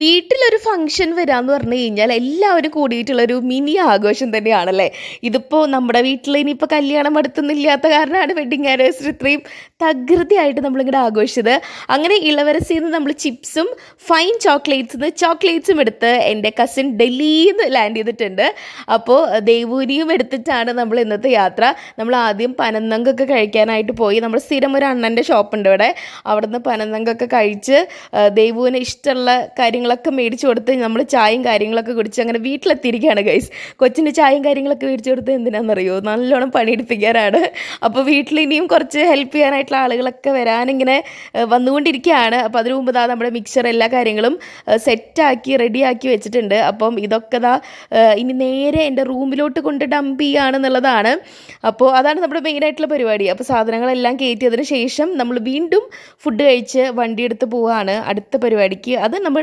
വീട്ടിലൊരു ഫംഗ്ഷൻ വരാന്ന് പറഞ്ഞു കഴിഞ്ഞാൽ എല്ലാവരും കൂടിയിട്ടുള്ളൊരു മിനി ആഘോഷം തന്നെയാണല്ലേ? ഇതിപ്പോൾ നമ്മുടെ വീട്ടിൽ ഇനിയിപ്പോൾ കല്യാണം അടുത്തൊന്നുമില്ലാത്ത കാരണമാണ് വെഡിങ് ആനിവേഴ്സറി ഇത്രയും തകൃതിയായിട്ട് നമ്മളിങ്ങനെ ആഘോഷിച്ചത്. അങ്ങനെ ഇളവരസിൽ നിന്ന് നമ്മൾ ചിപ്സും ഫൈൻ ചോക്ലേറ്റ്സ് നിന്ന് ചോക്ലേറ്റ്സും എടുത്ത് എന്റെ കസിൻ ഡൽഹിയിൽ നിന്ന് ലാൻഡ് ചെയ്തിട്ടുണ്ട്. അപ്പോൾ ദേവൂരിയും എടുത്തിട്ടാണ് നമ്മൾ ഇന്നത്തെ യാത്ര. നമ്മൾ ആദ്യം പനന്നങ്കൊക്കെ കഴിക്കാനായിട്ട് പോയി. നമ്മൾ സ്ഥിരം ഒരു അണ്ണന്റെ ഷോപ്പുണ്ട് ഇവിടെ. അവിടുന്ന് പനന്നങ്കൊക്കെ കഴിച്ച് ദേവുവിന് ഇഷ്ടമുള്ള കാര്യങ്ങളൊക്കെ മേടിച്ചു കൊടുത്ത് നമ്മൾ ചായയും കാര്യങ്ങളൊക്കെ കുടിച്ച് അങ്ങനെ വീട്ടിലെത്തിയിരിക്കുകയാണ് ഗൈസ് കൊച്ചിന്റെ ചായയും കാര്യങ്ങളൊക്കെ മേടിച്ചു കൊടുത്ത് എന്തിനാണെന്നറിയോ നല്ലോണം പണിയെടുപ്പിക്കാനാണ്. അപ്പോൾ വീട്ടിൽ ഇനിയും കുറച്ച് ഹെൽപ്പ് ചെയ്യാനായിട്ടുള്ള ആളുകളൊക്കെ വരാനിങ്ങനെ വന്നുകൊണ്ടിരിക്കുകയാണ്. അപ്പോൾ അതിനു മുമ്പ് ദാ നമ്മുടെ മിക്സർ എല്ലാ കാര്യങ്ങളും സെറ്റാക്കി റെഡിയാക്കി വെച്ചിട്ടുണ്ട്. അപ്പം ഇതൊക്കെ ദാ ഇനി നേരെ എന്റെ റൂമിലോട്ട് കൊണ്ട് ഡംപ് ചെയ്യുകയാണെന്നുള്ളതാണ് അപ്പോൾ അതാണ് നമ്മുടെ മെയിനായിട്ടുള്ള പരിപാടി. അപ്പോൾ സാധനങ്ങളെല്ലാം കയറ്റിയതിന് ശേഷം നമ്മൾ വീണ്ടും ഫുഡ് കഴിച്ച് വണ്ടി എടുത്ത് പോവുകയാണ് അടുത്ത പരിപാടിക്ക്. അത് നമ്മൾ